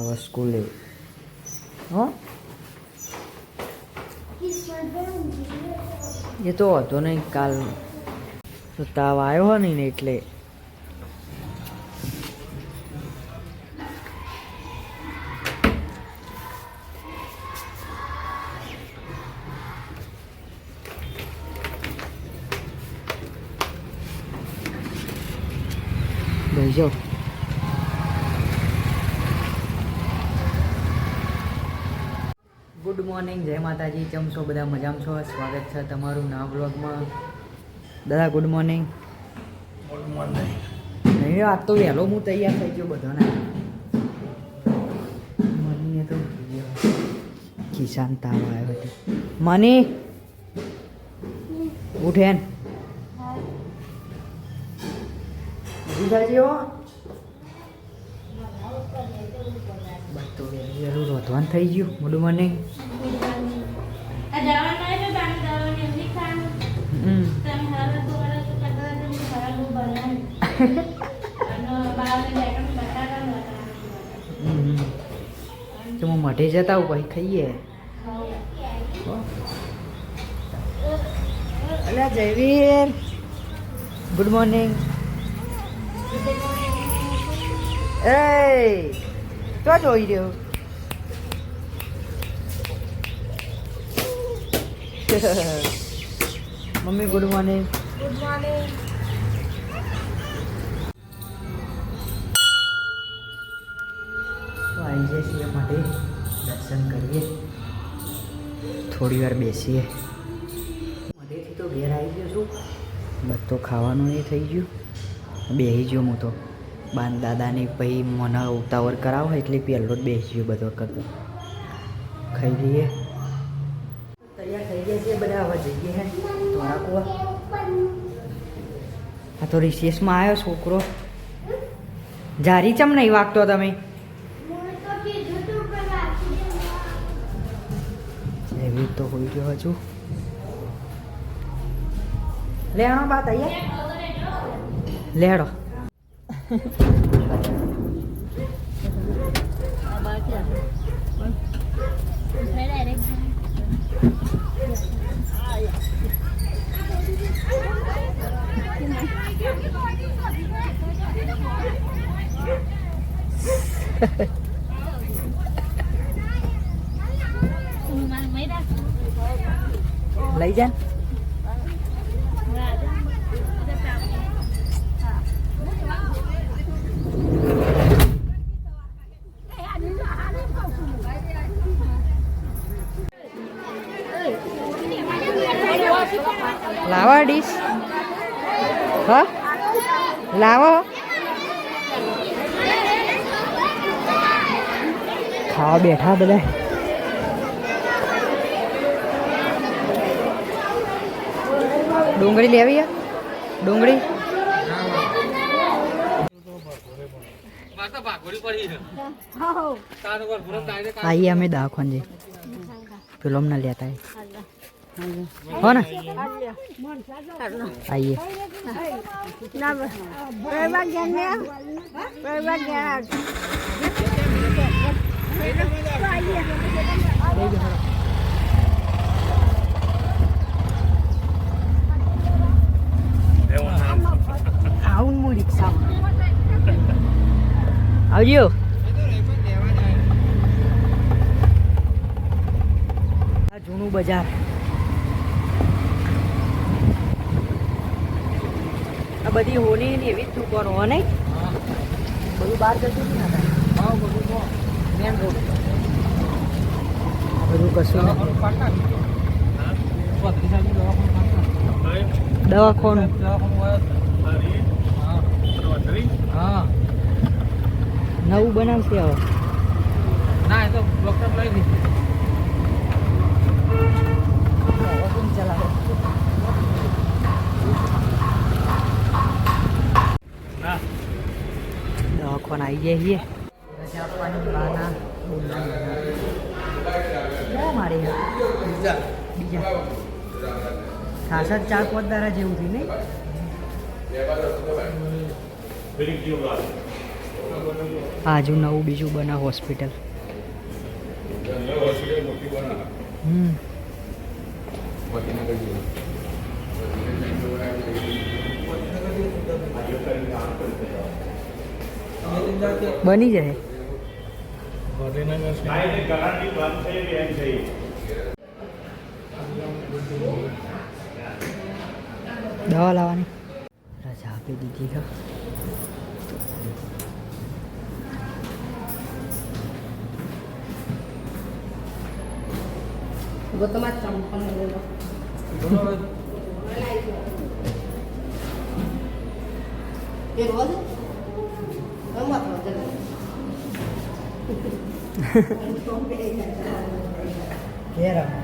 હવે સ્કૂલે. હો? એ તો હતો નહીં કાલ તો તાવ આવ્યો નહીં ને એટલે. માતાજી કેમ છો? બધા મજામાં છો? સ્વાગત છે તમારું નવા બ્લોગમાં. દાદા ગુડ મોર્નિંગ. Good morning. નહીં આજ તો વહેલો હું તૈયાર થઈ ગયો બધાને. મનીએ તો કિસાન તાવ આવ્યો હતો. મની ઉઠેન ઉઠાજી હો. તો વહેલું રોધવાન થઈ ગયું. ગુડ મોર્નિંગ આ જવાનું નહીં તો તારે જવાનું એમની ખાવાનું હમ તમે હારા તો વાળા તો કરતા હતા હું ખરાબ બહુ બનાવી અને બાળકને બેઠા બટાકા ને હમ. તો હું મઢે જતા હોય ભાઈ ખાઈએ. અલા જયવીર. ગુડ મોર્નિંગ એ તો જોઈ રહ્યો. Mummy good morning good morning થોડી વાર બેસીએ. મધેથી તો ઘેર આવી ગયો છું. બધો ખાવાનું એ થઈ ગયું. બેસી ગયો હું તો. બાન દાદાની પછી મને ઉતાવળ કરાવો એટલે પહેલો જ બેસી ગયો બધો કરતો ખાઈ લઈએ. તૈયાર થઈ ગયા છે બધા હવે જઈએ હે. થોડા કુવા. આ તો રિસેસમાં આવ્યો છોકરો. જારી ચમ નહીં વાગતો તમે? એવી તો હોઈ ગયો હજુ. લેણો બા તૈયાર? લેડો લઈ જા લાવો ડીશ હા લાવો ખાવા બેઠા બધા ડુંગળી લેવી ડુંગળી? આઈએ અમે દાખવાન જઈ. પેલો અમને લેતા. હો ને? આઈએ. આવજો. જૂનું બજાર. આ બધી હોની ને એવી જ દુકાનો, હો નહીં? બધું બહાર જતું નહીં બધું મેન રોડ બધું કશું દવાખાનું દવાખાનું. હા. નવું બનાવશે હવે. ના એ તો ડોક્ટર લઈ લીધી. ચલાવે દવાખાના આવી જાય છીએ. રજા આપવાની બહાના ક્યાં મારે બીજા. ખાસા ચાર પાંચ જેવું થયું નહીં? આજુ નવું બીજું બના હોસ્પિટલ. હમ. બની જાય. દવા લાવવાની. રજા આપી દીધી છે ઘેર આવો.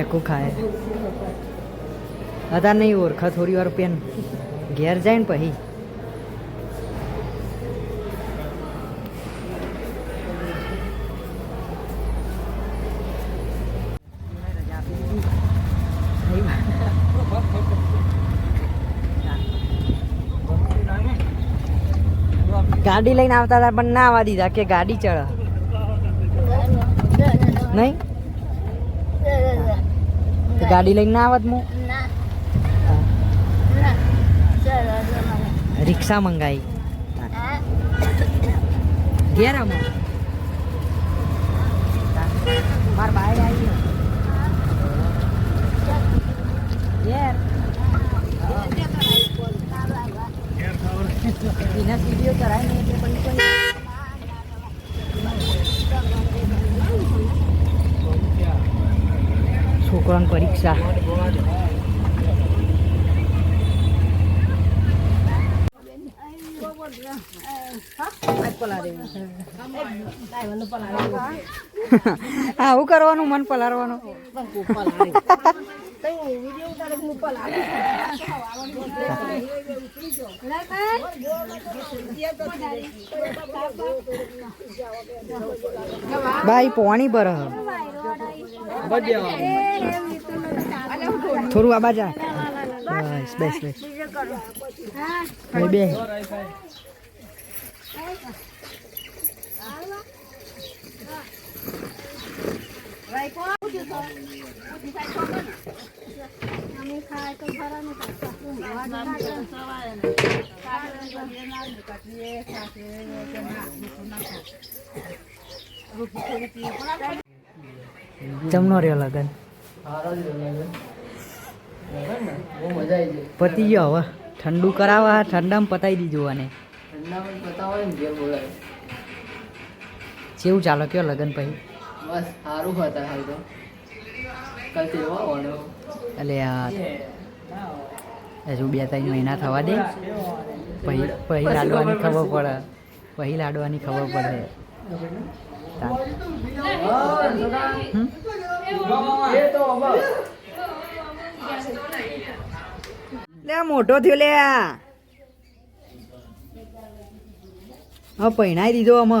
એકું ખાય અત્યારે નહીં ઓળખા થોડી વાર પેન ઘેર જાય ને પછી. ગાડી લઈને આવતા હતા પણ ના આવવા દીધા કે ગાડી ચડે. નહીં? ગાડી લઈને ના આવત હું રિક્ષા મંગાવી ઘેર આમ માર બાય આવી ઘેર એના વીડિયો કરાય ને એટલે પણ કોઈ છોકરાની પરીક્ષા આવું કરવાનું? મન પલારવાનું ભાઈ પોણી પર હ. થોડું આ બાજા. બસ બેસ બેસ. બે બે જમનો રહ્યો લગન. પતી ગયો હવે. ઠંડુ કરાવવા, ઠંડામાં પતાવી દીધું અને ઠંડામાં પતા ને ઘેર બોલાય કેવું ચાલો? કયો લગન પછી? બસ સારું હતા હાલ તો. કલથી આવવાનો એટલે આ હજુ બે ત્રણ મહિના થવા દે? પછી પછી લાડવાની ખબર પડે. પછી લાડવાની ખબર પડે. તા- લે આ મોટો થયો લે આ. હવે પહેણાઈ દીધો અમે.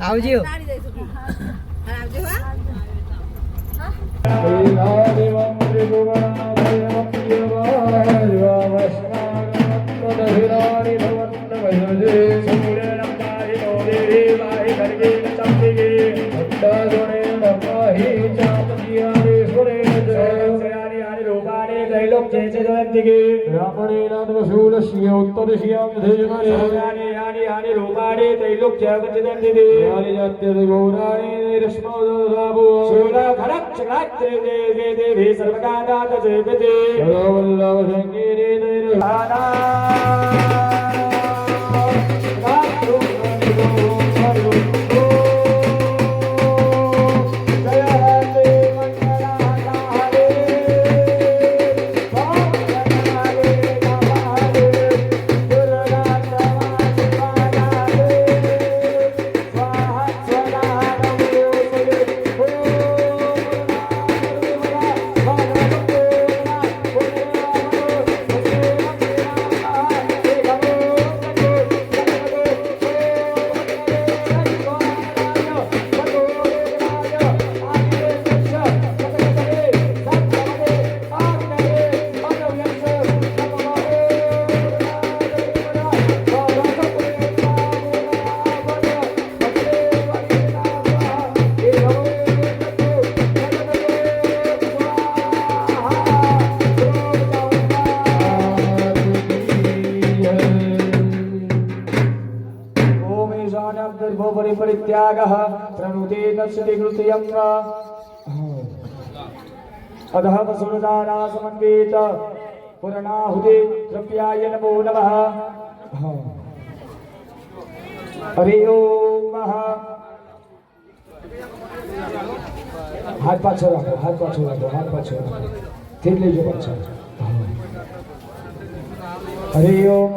આવજો त्रैलोक्ये च जयन्तिके ब्राह्मणेन वसूलस्य उत्तरशियां धेयमाने यानि यानि रूपाणि त्रैलोक्यवचिदन्ति यानि जात्यदिगौराणि रश्मोदधाभो शूलखरक्षरात्रे देवे देवी सर्वकादात जयपति सर्ववल्लभसङ्गीरे ॐ परिषदे कृतयत्र अधः वसुरदारा समन्वित पुरणाहुति द्रव्याय नमो नमः हरि ओम हाथ पाछो राखो हाथ पाछो राखो हाथ पाछो राखो ठीक लेजो पाछो हरि ओम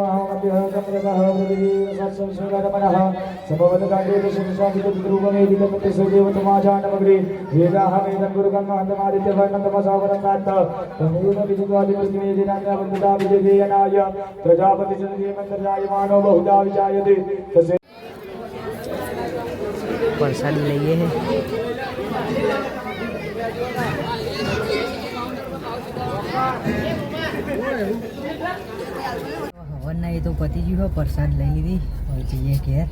समवदाग्रेवतमाजानमग्रे वेदाहमेदगुरुगन्महन्तमादित्यवर्णतमसावरसात् तमेव विजुगादिमृतिमेदिनाग्रवन्दता विजयेयनाय प्रजापतिचन्द्रीमन्तर्जायमानो बहुधा विजायते तस्य प्रसाद लइए हैं Thank you. વિજયનાય પ્રજાપતિ ચંદ્રિયમંતર્જાયમાનો બહુધા વિજાયતે તસે પ્રસાદી લઈએ હે હવન ના એ તો પતી ગયું પ્રસાદ લઈ લીધી હવે જઈએ ઘેર.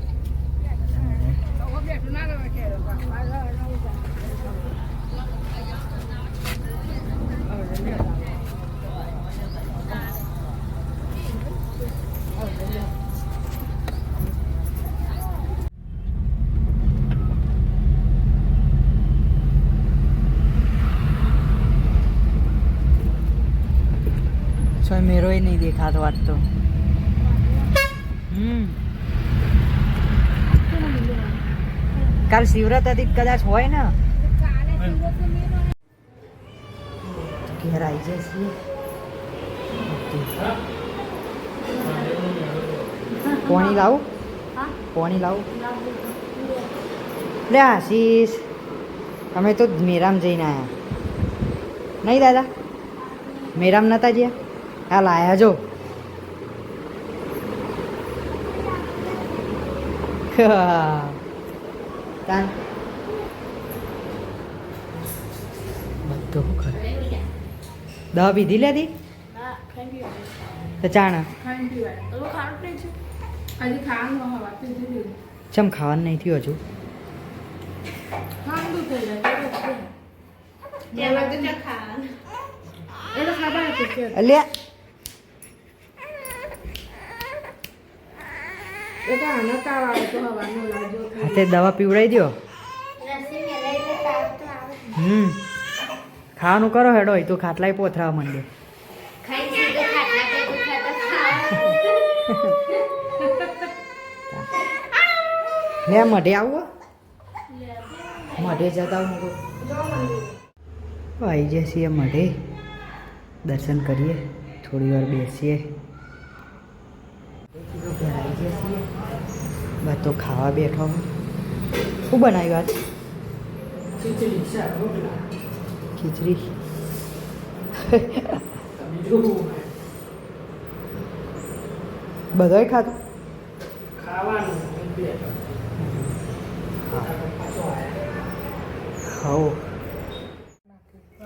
સો નહીં દેખાતો આજ તો. હમ. કાલ શિવરાત હતી કદાચ હોય ને? ઘેર આવી છીએ પોણી લાવું? પોણી લાવું? લે આશીષ, અમે તો મેરામ જઈને આવ્યા નહીં દાદા? મેરામ નતા જ્યાં? હા લાયા જો. બધું દવા પીધી લેતી તો ચાણ. ચમ ખાવાનું નહીં થયું હજુ? અલ્યા. હાથે દવા પીવડાવી દો હમ. ખાવાનું કરો હેડો એ તો ખાટલાય પોથરાવા માંડે. લે મઢે આવો. મઢે જતા હું આવી જઈએ મઢે. દર્શન કરીએ થોડી વાર બેસીએ. આવી જઈએ તો ખાવા બેઠો હું. શું બનાવ્યું આજ ખીચડી બધાય ખાધું ખાવું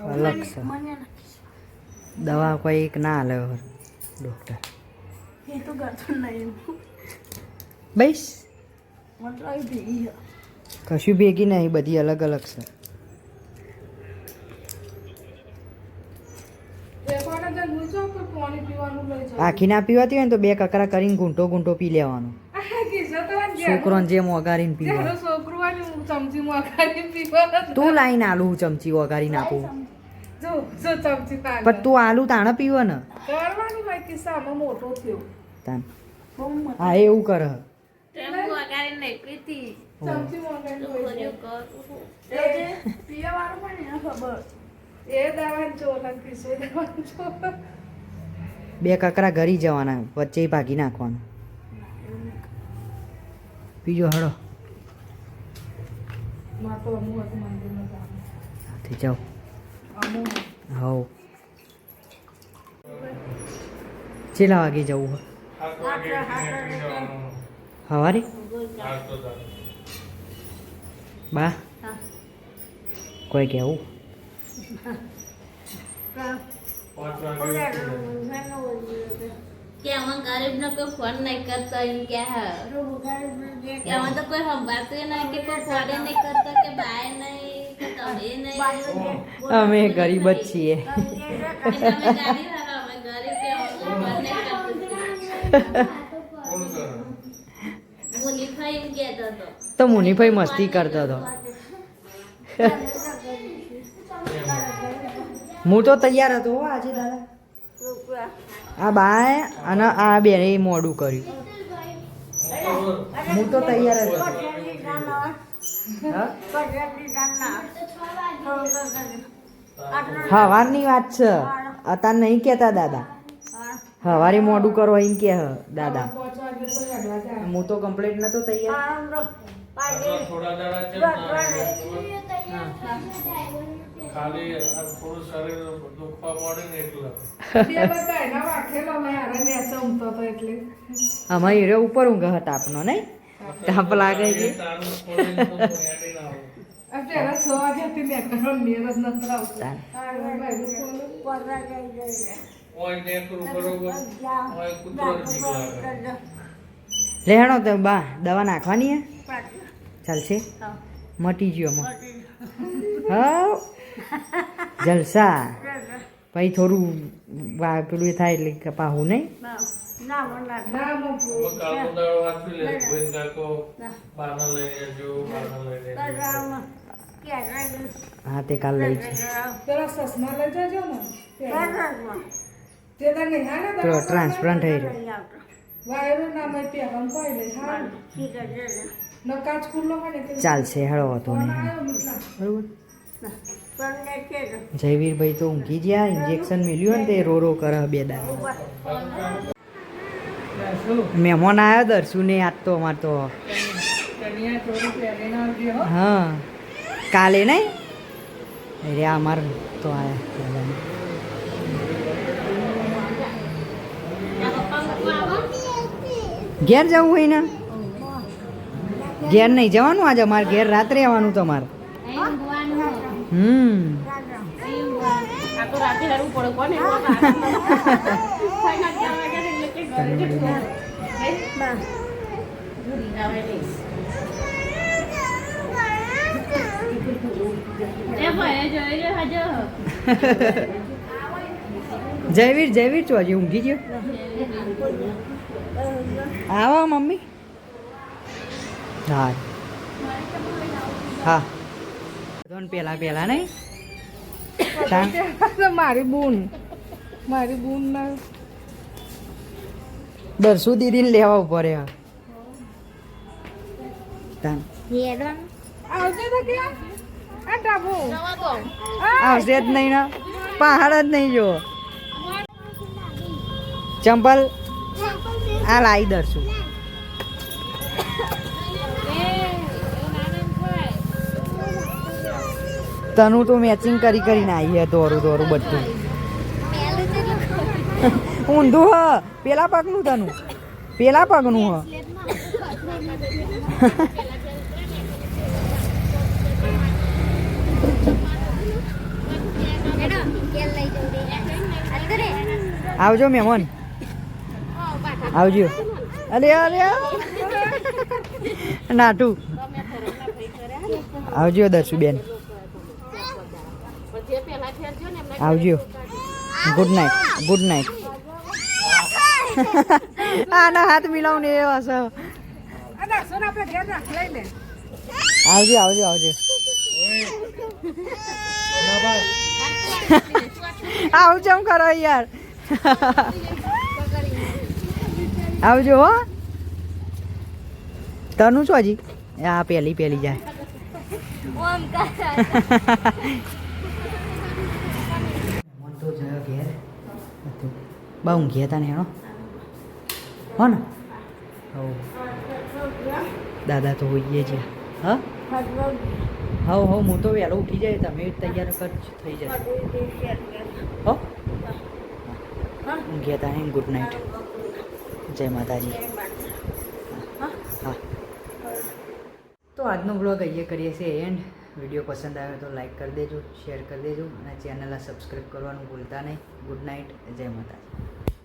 અલગ છે દવા કોઈ એક ના હાલે ડૉક્ટર બસ કશું ભેગી નહીં બધી અલગ અલગ છે. આખી ના પીવાતી હોય ને તો બે કકરા કરીને ઘૂંટો ઘૂંટો પી લેવાનો. છોકરું હોય ને ચમચી મોખાની પીવા. તું લાઈન આલુ હું ચમચી જો જો ચમચી પાણી તું આલુ તાણે પીવો ને. હા એવું કર. ટેમ્પો નહીં પણ એને ખબર એ દાવાનું દાવાનું બે કકરા ઘરી જવાના વચ્ચે ભાગી નાખવાનું બીજો હળો. હાથી જાઓ અમુ હવ ચેલા વાગે જવું હવારે? બા? કોઈ કેવું? કે આમાં ગરીબને કોઈ ફોન નહીં કરતો એમ કે કે તો કોઈ સંભાળતું નહીં કે કોઈ ફોન નહીં કરતો કે બાય નહીં અમે ગરીબ જ છીએ. અમે ગરીબ કે અમને ફોન નહીં કરતું મુનીફાઈ એમ કહેતો હતો તો મુનિભાઈ મસ્તી કરતો હતો. હું તો તૈયાર હતો આજે દાદા. આ બાય અને આ બેને મોડું કર્યું. હું તો તૈયાર હતો. હા? હવારની વાત છે. અત્યારે નહીં કહેતા દાદા. હવારે મોડું કરો એમ કે હ દાદા. હું તો કમ્પ્લીટ નતો તૈયાર. ને, ને અમારી હીરો ઉપર ઊંઘ હતા આપનો નહીં? તાપ લાગે છે. ના પેલા સો વાગ્યાથી આવતો. ઓય નેકરું બરોબર ઓય કૂતરો જ બીક લાગે. લે હેણો તો બા દવા નાખવાની હે? ચાલશે? મટી ગયો હા જલસા. પછી થોડું વા પેલું એ થાય એટલે કપાવું નહીં? હા તે કાલ લઈ છે તે તને હા ને તો ટ્રાન્સપ્લાન્ટ થઈ રહ્યો વાયરો ના મેં પહેરવાનું પાઈ લે હા. નકાચ ખુલ્લો હોય ચાલશે હેળો હતો બરોબર. જયવીરભાઈ તો ઊંઘી ગયા ઇન્જેક્શન મેલ્યું ને તે રો રો કરે બે દાડા. મહેમાન આવ્યો દર્શુ ને આજ તો અમાર તો. હા. કાલે નહીં? અરે અમાર તો આયા. ઘેર જવું હોય ને? ઘેર નહીં જવાનું આજે, અમારે ઘેર રાત્રે આવવાનું તમારે. હમ. જયવીર જયવીર છું આજે ઊંઘી ગયો? આવો મમ્મી. હા. હા. ધોન પેલા પેલા નહીં? મારી બૂન. મારી બૂન ના દરસુ દીદીને લેવા ઉપર રહ્યા. તાન આવજે તો કે. આ ડાબો આવશે જ નહીં ને. પહાડ જ નહીં જો ચંપલ. આ લાવી દરસુ તનું તો મેચિંગ કરી કરીને આવી હે દોરું દોરું બધું. ઊંધું હ, પેલા પગનું તનું. પેલા પગનું હ. આવજો મહેમાન. આવજો. અરે અરે નાટુ આવજો દર્શુબેન. આવજો. ગુડ નાઇટ ગુડ નાઇટ આના હાથ મિલાવને એવા છે. આવજો આવજો આવજો. આવું ચમ કરો યાર. આવજો હો. તનું છો હજી? આ પેલી પેલી જાય. જયો બા ઊંઘ્યા હતા ને એનો હો ને. દાદા તો હોઈએ જ હા હા? હવ હું તો વહેલો ઉઠી જાય. તમે તૈયાર કર, થઈ જશે. હો? ઊંઘ્યા હતા ને ગુડ નાઇટ જય માતાજી. હા તો આજનો બ્લોગ અહીંયા કરીએ છીએ એન્ડ વીડિયો પસંદ આવ્યો તો લાઈક કરી દેજો શેર કરી દેજો અને ચેનલને સબસ્ક્રાઈબ કરવાનું ભૂલતા નહીં. ગુડ નાઇટ જય માતાજી.